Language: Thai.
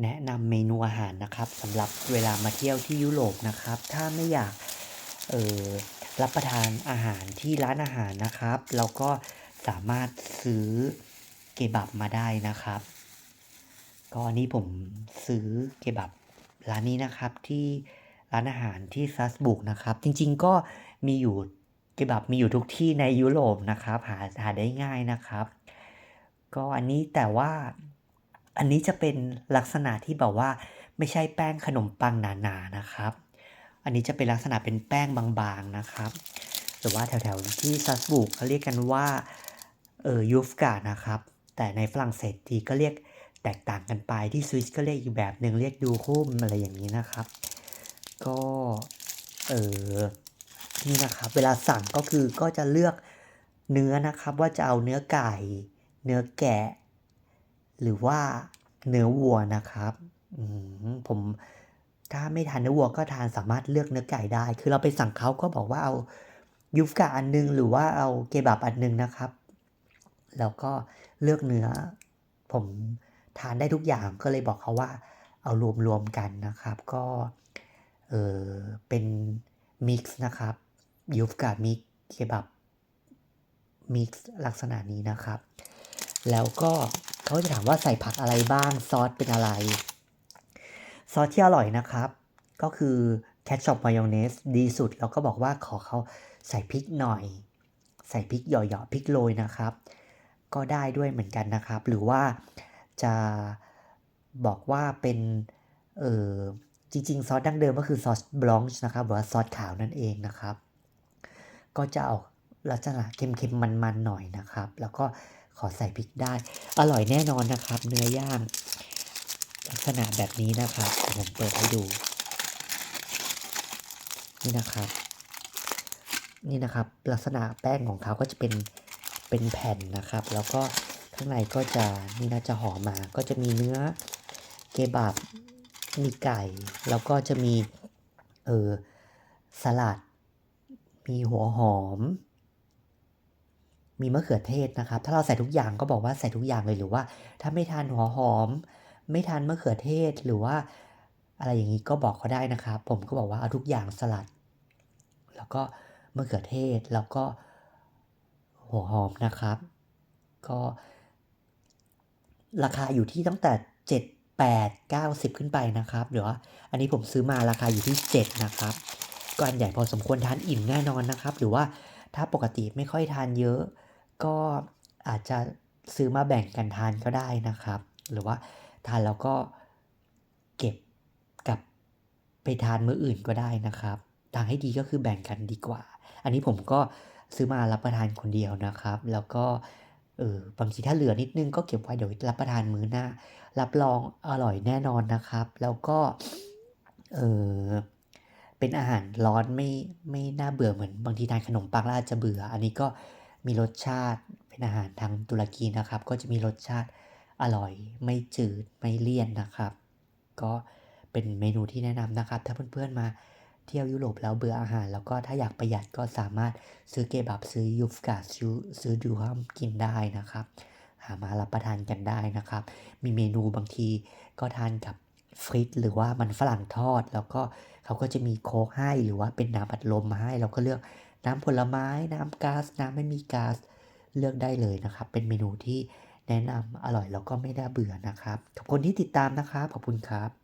แนะนำเมนูอาหารนะครับสำหรับเวลามาเที่ยวที่ยุโรปนะครับ ถ้าไม่อยากเออรับประทานอาหารที่ร้านอาหารนะครับ เราก็สามารถซื้อเกบับมาได้นะครับ ก็อันนี้ผมซื้อเกบับร้านนี้นะครับที่ร้านอาหารที่ซัสบุกนะครับ จริงๆก็มีอยู่เกบับมีอยู่ทุกที่ในยุโรปนะครับ หาหาได้ง่ายนะครับ ก็อันนี้แต่ว่า อันนี้จะเป็นลักษณะที่แบบว่าไม่ใช่แป้งขนมปังหนาๆนะครับ อันนี้จะเป็นลักษณะเป็นแป้งบางๆนะครับ หรือว่าแถวๆที่ซัสบุกเขาเรียกกันว่าเออยูฟกานะครับ แต่ในฝรั่งเศสทีก็เรียกแตกต่างกันไปที่สวิสก็เรียกอีกแบบหนึ่งเรียกดูคุ้มอะไรอย่างนี้นะครับ ก็เออนี่นะครับ เวลาสั่งก็คือก็จะเลือกเนื้อนะครับ ว่าจะเอาเนื้อไก่ เนื้อแกะ หรือว่าเนื้อวัวนะครับผมถ้าไม่ทานเนื้อวัวก็ทานสามารถเลือกเนื้อไก่ได้ คือเราไปสั่งเขาก็บอกว่าเอายูฟกะอันนึง หรือว่าเอาเกบับอันนึงนะครับ แล้วก็เลือกเนื้อ ผมทานได้ทุกอย่างก็เลยบอกเขาว่า เอารวมๆกันนะครับ ก็เออเป็นมิกซ์นะครับยูฟกะมิกเกบับมิกซ์ลักษณะนี้นะครับ แล้วก็ เขาจะถามว่าใส่ผักอะไรบ้างซอสเป็นอะไร ซอสที่อร่อยนะครับ ก็คือแคชชอปมายองเนสดีสุด แล้วก็บอกว่าขอเขาใส่พริกหน่อย ใส่พริกหย่อๆพริกโรยนะครับ ก็ได้ด้วยเหมือนกันนะครับ หรือว่าจะบอกว่าเป็นเออจริงๆ ซอสดั้งเดิมก็คือซอสบลองช์นะครับหรือว่าซอสขาวนั่นเองนะครับ ก็จะออกลักษณะเค็มๆมันๆหน่อยนะครับ แล้วก็ ขอใส่พริกได้ อร่อยแน่นอนนะครับ เนื้อย่าง ลักษณะแบบนี้นะครับผมเปิดให้ดู นี่นะครับ นี่นะครับ ลักษณะแป้งของเขาก็จะเป็นเป็นแผ่นนะครับ แล้วก็ข้างในก็จะนี่นะจะห่อมา ก็จะมีเนื้อเกบับมีไก่ แล้วก็จะมีเออสลัด มีหัวหอม มีมะเขือเทศนะครับ ถ้าเราใส่ทุกอย่างก็บอกว่าใส่ทุกอย่างเลยหรือว่า ถ้าไม่ทานหัวหอม ไม่ทานมะเขือเทศหรือว่า อะไรอย่างนี้ก็บอกเขาได้นะครับ ผมก็บอกว่าเอาทุกอย่างสลัด แล้วก็มะเขือเทศแล้วก็หัวหอมนะครับ ก็ราคาอยู่ที่ตั้งแต่ 7 8 90 ขึ้นไปนะครับเดี๋ยวอันนี้ผมซื้อมาราคาอยู่ที่ 7 นะครับก็อันใหญ่พอสมควรทานอิ่มแน่นอนนะครับ หรือว่าถ้าปกติไม่ค่อยทานเยอะ ก็อาจจะซื้อมาแบ่งกันทานก็ได้นะครับ หรือว่าทานแล้วก็เก็บกับไปทานมื้ออื่นก็ได้นะครับ ทางให้ดีก็คือแบ่งกันดีกว่า อันนี้ผมก็ซื้อมารับประทานคนเดียวนะครับ แล้วก็เออบางทีถ้าเหลือนิดนึงก็เก็บไว้เดี๋ยวรับประทานมื้อหน้า รับรองอร่อยแน่นอนนะครับ แล้วก็เออเป็นอาหารร้อนไม่ไม่น่าเบื่อเหมือนบางทีทานขนมปังแล้วอาจจะเบื่อ อันนี้ก็ มีรสชาติเป็นอาหารทางตุรกีนะครับ ก็จะมีรสชาติอร่อยไม่จืดไม่เลี่ยนนะครับ ก็เป็นเมนูที่แนะนำนะครับ ถ้าเพื่อนๆมาเที่ยวยุโรปแล้วเบื่ออาหาร แล้วก็ถ้าอยากประหยัดก็สามารถซื้อเกบับซื้อยูฟกาซื้อซื้อดูฮัมกินได้นะครับ หามารับประทานกันได้นะครับ มีเมนูบางทีก็ทานกับฟริตหรือว่ามันฝรั่งทอด แล้วก็เขาก็จะมีโค้กให้หรือว่าเป็นน้ำอัดลมมาให้ เราก็เลือก น้ำผลไม้ น้ำก๊าซน้ำไม่มีก๊าซเลือกได้เลยนะครับ เป็นเมนูที่แนะนำอร่อยแล้วก็ไม่ได้เบื่อนะครับ ขอบคุณที่ติดตามนะครับ ขอบคุณครับ